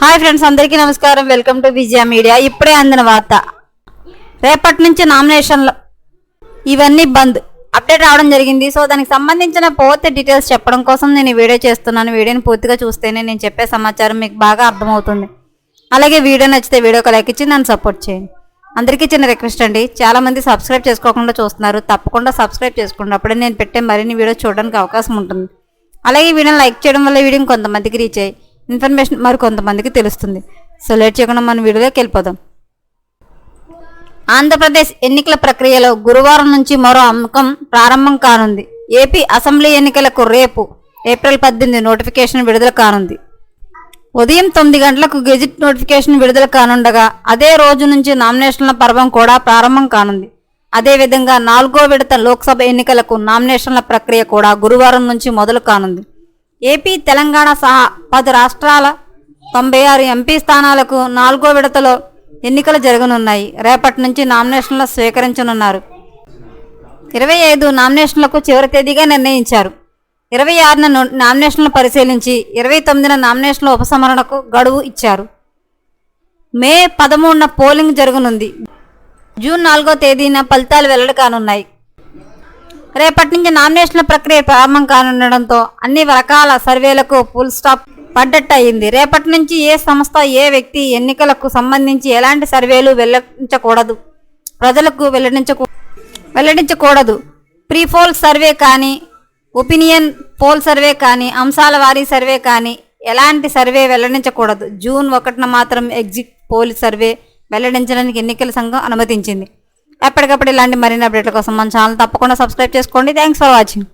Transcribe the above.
Hi friends అందరికీ నమస్కారం. Welcome to Vijaya media. ఇప్పుడే అందిన వార్త. రేపటి నుంచి నామినేషన్లు ఇవన్నీ బంద్. అప్డేట్ రావడం జరిగింది. సో దానికి సంబంధించిన పూర్తి డీటెయిల్స్ చెప్పడం కోసం నేను ఈ వీడియో చేస్తున్నాను. వీడియోని పూర్తిగా చూస్తేనే నేను చెప్పే సమాచారం మీకు బాగా అర్థమవుతుంది. అలాగే వీడియో నచ్చితే వీడియోకి లైక్ ఇచ్చి నన్ను సపోర్ట్ చేయండి. అందరికీ చిన్న రిక్వెస్ట్ అండి. చాలామంది సబ్స్క్రైబ్ చేసుకోకుండా చూస్తున్నారు. తప్పకుండా సబ్స్క్రైబ్ చేసుకోండి. అప్పుడే నేను పెట్టే మరిన్ని వీడియో చూడడానికి అవకాశం ఉంటుంది. అలాగే వీడియోని లైక్ చేయడం వల్ల వీడియోని కొంతమందికి రీచ్ అయ్యి ఇన్ఫర్మేషన్ మరి కొంతమందికి తెలుస్తుంది. సో లేట్ చేయకుండా మన వీడియోలోకి వెళ్ళిపోదాం. ఆంధ్రప్రదేశ్ ఎన్నికల ప్రక్రియలో గురువారం నుంచి మరో అమ్మకం ప్రారంభం కానుంది. ఏపీ అసెంబ్లీ ఎన్నికలకు రేపు ఏప్రిల్ పద్దెనిమిది నోటిఫికేషన్ విడుదల కానుంది. ఉదయం తొమ్మిది గంటలకు గెజిట్ నోటిఫికేషన్ విడుదల కానుండగా అదే రోజు నుంచి నామినేషన్ల పర్వం కూడా ప్రారంభం కానుంది. అదేవిధంగా నాలుగో విడత లోక్సభ ఎన్నికలకు నామినేషన్ల ప్రక్రియ కూడా గురువారం నుంచి మొదలు కానుంది. ఏపీ తెలంగాణ సహా పది రాష్ట్రాల తొంభై ఆరు ఎంపీ స్థానాలకు నాలుగో విడతలో ఎన్నికలు జరగనున్నాయి. రేపటి నుంచి నామినేషన్లు స్వీకరించనున్నారు. ఇరవై ఐదు నామినేషన్లకు చివరి తేదీగా నిర్ణయించారు. ఇరవై ఆరున నామినేషన్లు పరిశీలించి ఇరవై తొమ్మిదిన నామినేషన్ల ఉపసంహరణకు గడువు ఇచ్చారు. మే పదమూడున పోలింగ్ జరగనుంది. జూన్ నాలుగో తేదీన ఫలితాలు వెల్లడి కానున్నాయి. రేపటి నుంచి నామినేషన్ల ప్రక్రియ ప్రారంభం కానుండడంతో అన్ని రకాల సర్వేలకు ఫుల్ స్టాప్ పడ్డట్టు అయింది. రేపటి నుంచి ఏ సంస్థ ఏ వ్యక్తి ఎన్నికలకు సంబంధించి ఎలాంటి సర్వేలు వెల్లడించకూడదు? ప్రజలకు వెల్లడించకూ వెల్లడించకూడదు. ప్రీ పోల్ సర్వే కానీ ఒపీనియన్ పోల్ సర్వే కానీ అంశాల వారీ సర్వే కానీ ఎలాంటి సర్వే వెల్లడించకూడదు. జూన్ ఒకటిన మాత్రం ఎగ్జిట్ పోల్ సర్వే వెల్లడించడానికి ఎన్నికల సంఘం అనుమతించింది. ఎప్పటికప్పుడు ఇలాంటి మరిన్ని అప్డేట్ల కోసం మన ఛానల్ తప్పకుండా సబ్స్క్రైబ్ చేసుకోండి. Thanks for watching